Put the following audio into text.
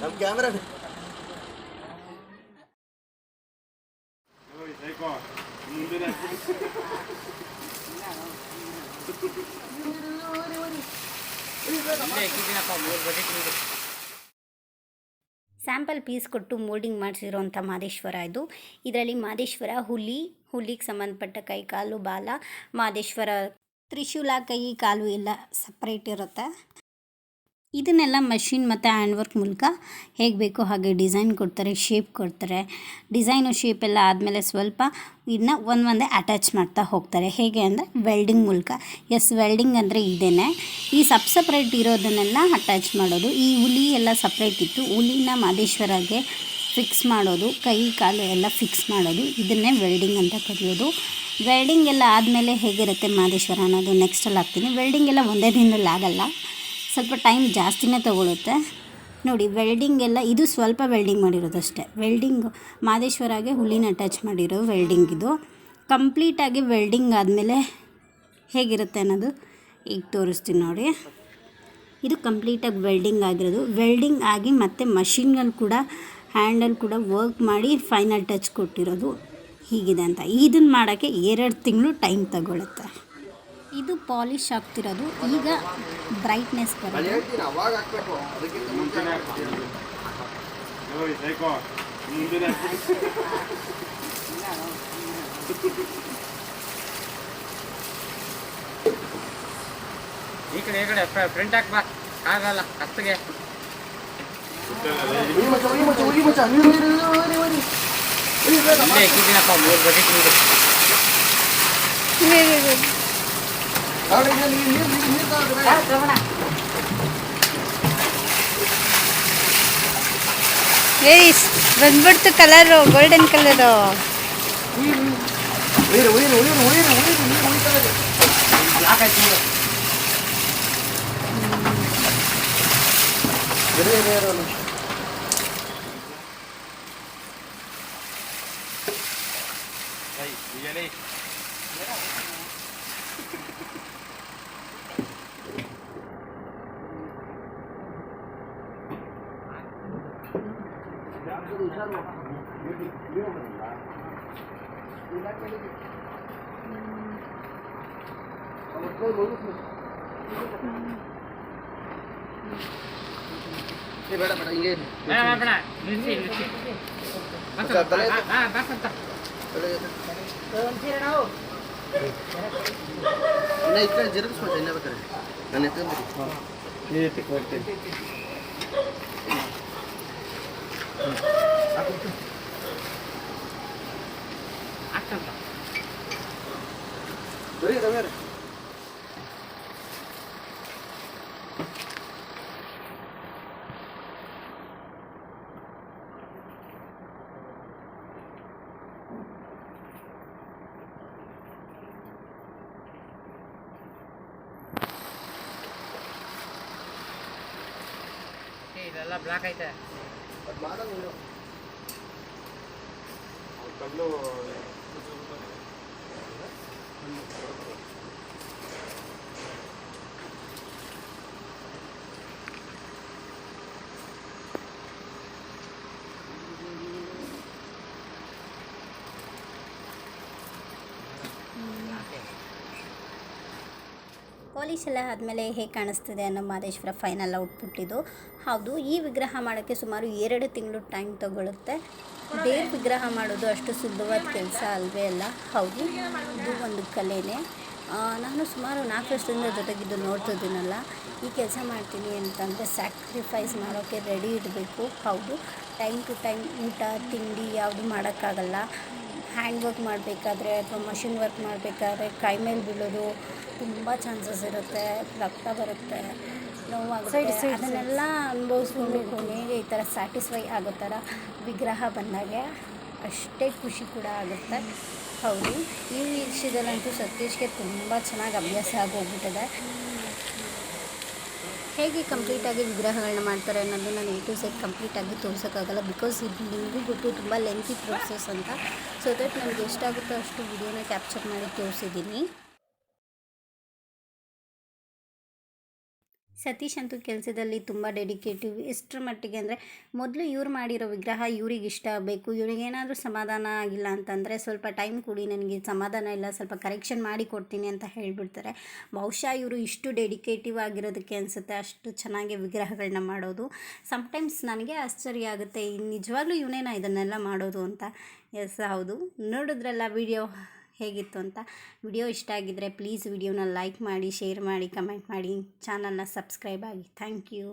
ನಮ್ಮ camera sample piece ಕೊಟ್ಟು moulding ಮಾಡಿಸಿರೋಂಥ ಮಾದೇಶ್ವರ ಇದು. ಇದರಲ್ಲಿ ಮಾದೇಶ್ವರ ಹುಲಿ, ಹುಲಿಗೆ ಸಂಬಂಧಪಟ್ಟ ಕೈ ಕಾಲು, ಬಾಲ, ಮಾದೇಶ್ವರ ತ್ರಿಶೂಲ ಕೈ ಕಾಲು ಎಲ್ಲ ಸಪ್ರೇಟ್ ಇರುತ್ತೆ. ಇದನ್ನೆಲ್ಲ ಮಷಿನ್ ಮತ್ತು ಹ್ಯಾಂಡ್ ವರ್ಕ್ ಮೂಲಕ ಹೇಗೆ ಬೇಕೋ ಹಾಗೆ ಡಿಸೈನ್ ಕೊಡ್ತಾರೆ ಶೇಪ್ ಕೊಡ್ತಾರೆ. ಡಿಸೈನು ಶೇಪ್ ಎಲ್ಲ ಆದಮೇಲೆ ಸ್ವಲ್ಪ ಇದನ್ನ ಒಂದು ಒಂದೇ ಅಟ್ಯಾಚ್ ಮಾಡ್ತಾ ಹೋಗ್ತಾರೆ. ಹೇಗೆ ಅಂದರೆ ವೆಲ್ಡಿಂಗ್ ಮೂಲಕ. ಎಸ್ ವೆಲ್ಡಿಂಗ್ ಅಂದರೆ ಇದೇ ಈ ಸಬ್ ಸಪ್ರೇಟ್ ಇರೋದನ್ನೆಲ್ಲ ಅಟ್ಯಾಚ್ ಮಾಡೋದು. ಈ ಹುಲಿ ಎಲ್ಲ ಸಪ್ರೇಟ್ ಇತ್ತು. ಹುಲಿನ ಮಾದೇಶ್ವರಗೆ ಫಿಕ್ಸ್ ಮಾಡೋದು, ಕೈ, ಕಾಲು ಎಲ್ಲ ಫಿಕ್ಸ್ ಮಾಡೋದು. ಇದನ್ನೇ ವೆಲ್ಡಿಂಗ್ ಅಂತ ಕರೆಯೋದು. ವೆಲ್ಡಿಂಗ್ ಎಲ್ಲ ಆದಮೇಲೆ ಹೇಗಿರುತ್ತೆ ಮಾದೇಶ್ವರ ಅನ್ನೋದು ನೆಕ್ಸ್ಟಲ್ಲಿ ಹಾಕ್ತೀನಿ. ವೆಲ್ಡಿಂಗ್ ಎಲ್ಲ ಒಂದೇ ದಿನದಲ್ಲಿ ಆಗಲ್ಲ. ಸ್ವಲ್ಪ ಟೈಮ್ ಜಾಸ್ತಿನೇ ತೊಗೊಳುತ್ತೆ. ನೋಡಿ ವೆಲ್ಡಿಂಗ್ ಎಲ್ಲ, ಇದು ಸ್ವಲ್ಪ ವೆಲ್ಡಿಂಗ್ ಮಾಡಿರೋದು ಅಷ್ಟೇ. ವೆಲ್ಡಿಂಗ್ ಮಾದೇಶ್ವರಾಗೆ ಹುಲಿನ ಅಟ್ಯಾಚ್ ಮಾಡಿರೋ ವೆಲ್ಡಿಂಗ್ ಇದು. ಕಂಪ್ಲೀಟಾಗಿ ವೆಲ್ಡಿಂಗ್ ಆದಮೇಲೆ ಹೇಗಿರುತ್ತೆ ಅನ್ನೋದು ಈಗ ತೋರಿಸ್ತೀನಿ ನೋಡಿ. ಇದು ಕಂಪ್ಲೀಟಾಗಿ ವೆಲ್ಡಿಂಗ್ ಆಗಿರೋದು. ವೆಲ್ಡಿಂಗ್ ಆಗಿ ಮತ್ತು ಮಷಿನ್ಗಳು ಕೂಡ ಹ್ಯಾಂಡಲ್ ಕೂಡ ವರ್ಕ್ ಮಾಡಿ ಫೈನಲ್ ಟಚ್ ಕೊಟ್ಟಿರೋದು. ಹೀಗಿದೆ ಅಂತ. ಇದನ್ನು ಮಾಡೋಕ್ಕೆ ಎರಡು ತಿಂಗಳು ಟೈಮ್ ತಗೊಳುತ್ತೆ. ಇದು ಪಾಲಿಶ್ ಆಗ್ತಿರೋದು. ಈಗ ಬ್ರೈಟ್ನೆಸ್ ಬರೋದು ಹೇಳ್ತೀನಿ ಅವಾಗ ಹಾಕ್ಬೇಕು. ಅದಕ್ಕಿಂತ ಮುಂಚೆ ಈ ಕಡೆ ಈ ಕಡೆ ಫ್ರಂಟ್ ಹಾಕ್ ಬಾ ಆಗಲ್ಲ ಕತ್ತಿಗೆ. ಮೂರು ಉರಿ ನೋಡಿ ನೀರು ನೀರು ನೀರು ನೀರು ತಗೊಳ್ಳಿ ಬೇಗ. ಏಯ್ ಬಂದ್ಬಿಡ್ತು ಕಲರು ಗೋಲ್ಡನ್ ಕಲರು ಉಯಿರು ಉಯಿರು ये बड़ा बड़ा ये मैं मैं बड़ा नीचे नीचे बस तले हाँ बस तले कौन से रहा हो। नहीं इतना ज़रूर सोचा। ना बता नहीं तो ये तक करते ಅಂತ ತಲೆ ಎತ್ತು. ಇನ್ನ ಈ ಕಡೆ ಜರುಗಿಸ್ಬೇಕು ಇನ್ನ ಬೇಕಾದ್ರೆ ನಾನು 만원이요. 별로 어, ಪಾಲಿಶ್ ಎಲ್ಲ ಆದಮೇಲೆ ಹೇಗೆ ಕಾಣಿಸ್ತಿದೆ ಅನ್ನೋ ಮಾದೇಶ್ವರ ಫೈನಲ್ ಔಟ್ಪುಟ್ ಇದು. ಹೌದು, ಈ ವಿಗ್ರಹ ಮಾಡೋಕ್ಕೆ ಸುಮಾರು ಎರಡು ತಿಂಗಳು ಟೈಮ್ ತಗೊಳುತ್ತೆ. ಬೇರೆ ವಿಗ್ರಹ ಮಾಡೋದು ಅಷ್ಟು ಸುಲಭವಾದ ಕೆಲಸ ಅಲ್ವೇ ಅಲ್ಲ? ಹೌದು, ಇದು ಒಂದು ಕಲೆನೇ. ನಾನು ಸುಮಾರು ನಾಲ್ಕು ವರ್ಷದಿಂದ ಜೊತೆಗಿದ್ದು ನೋಡ್ತಿದ್ದೀನಲ್ಲ, ಈ ಕೆಲಸ ಮಾಡ್ತೀನಿ ಅಂತಂದರೆ ಸ್ಯಾಕ್ರಿಫೈಸ್ ಮಾಡೋಕ್ಕೆ ರೆಡಿ ಇರಬೇಕು ಹೌದು ಟೈಮ್ ಟು ಟೈಮ್ ಊಟ, ತಿಂಡಿ ಯಾವುದು ಮಾಡೋಕ್ಕಾಗಲ್ಲ. ಹ್ಯಾಂಡ್ ವರ್ಕ್ ಮಾಡಬೇಕಾದ್ರೆ ಅಥವಾ ಮಷಿನ್ ವರ್ಕ್ ಮಾಡಬೇಕಾದ್ರೆ ಕೈ ಮೇಲೆ ಬೀಳೋದು ತುಂಬ ಚಾನ್ಸಸ್ ಇರುತ್ತೆ ರಕ್ತ ಬರುತ್ತೆ ನೋವಾಗುತ್ತೆ. ಅದನ್ನೆಲ್ಲ ಅನುಭವಿಸ್ಕೊಂಡು ಕೊನೆಗೆ ಈ ಥರ ಸ್ಯಾಟಿಸ್ಫೈ ಆಗೋ ಥರ ವಿಗ್ರಹ ಬಂದಾಗೆ ಅಷ್ಟೇ ಖುಷಿ ಕೂಡ ಆಗುತ್ತೆ. ಹೌದು ಈ ವಿಷಯದಲ್ಲಂತೂ ಸತೀಶ್ಗೆ ತುಂಬ ಚೆನ್ನಾಗಿ ಅಭ್ಯಾಸ ಆಗೋಗ್ಬಿಟ್ಟಿದೆ. ಹೇಗೆ ಕಂಪ್ಲೀಟಾಗಿ ವಿಗ್ರಹಗಳನ್ನ ಮಾಡ್ತಾರೆ ಅನ್ನೋದು ನಾನು ಟು ಸೆಟ್ ಕಂಪ್ಲೀಟಾಗಿ ತೋರಿಸೋಕ್ಕಾಗಲ್ಲ ಬಿಕಾಸ್ ಇದು ನಿಮಗೂ ಗೊತ್ತು, ತುಂಬ ಲೆಂತಿ ಪ್ರೋಸೆಸ್ ಅಂತ. ಸೊ ದಟ್ ನನಗೆ ಎಷ್ಟಾಗುತ್ತೋ ಅಷ್ಟು ವಿಡಿಯೋನ ಕ್ಯಾಪ್ಚರ್ ಮಾಡಿ ತೋರಿಸಿದ್ದೀನಿ. ಸತೀಶ್ ಅಂತೂ ಕೆಲಸದಲ್ಲಿ ತುಂಬ ಡೆಡಿಕೇಟಿವ್ ಎಷ್ಟರ ಮಟ್ಟಿಗೆ ಅಂದರೆ, ಮೊದಲು ಇವ್ರು ಮಾಡಿರೋ ವಿಗ್ರಹ ಇವ್ರಿಗೆ ಇಷ್ಟ ಆಗಬೇಕು. ಇವ್ರಿಗೇನಾದರೂ ಸಮಾಧಾನ ಆಗಿಲ್ಲ ಅಂತಂದರೆ, ಸ್ವಲ್ಪ ಟೈಮ್ ಕೊಡಿ, ನನಗೆ ಸಮಾಧಾನ ಇಲ್ಲ, ಸ್ವಲ್ಪ ಕರೆಕ್ಷನ್ ಮಾಡಿ ಕೊಡ್ತೀನಿ ಅಂತ ಹೇಳಿಬಿಡ್ತಾರೆ. ಬಹುಶಃ ಇವರು ಇಷ್ಟು ಡೆಡಿಕೇಟಿವ್ ಆಗಿರೋದಕ್ಕೆ ಅನಿಸುತ್ತೆ, ಅಷ್ಟು ಚೆನ್ನಾಗಿ ವಿಗ್ರಹಗಳನ್ನ ಮಾಡೋದು. ಸಮ್ಟೈಮ್ಸ್ ನನಗೆ ಆಶ್ಚರ್ಯ ಆಗುತ್ತೆ ನಿಜವಾಗ್ಲೂ ಇವನೇನ ಇದನ್ನೆಲ್ಲ ಮಾಡೋದು ಅಂತ. ಎಸ್ ಹೌದು. ನೋಡಿದ್ರಲ್ಲ ವಿಡಿಯೋ ಹೇಗಿತ್ತು ಅಂತ ವಿಡಿಯೋ ಇಷ್ಟ ಆಗಿದ್ದರೆ ಪ್ಲೀಸ್ ವಿಡಿಯೋನ ಲೈಕ್ ಮಾಡಿ ಶೇರ್ ಮಾಡಿ ಕಮೆಂಟ್ ಮಾಡಿ. ಚಾನಲ್ನ ಸಬ್ಸ್ಕ್ರೈಬ್ ಆಗಿ. Thank you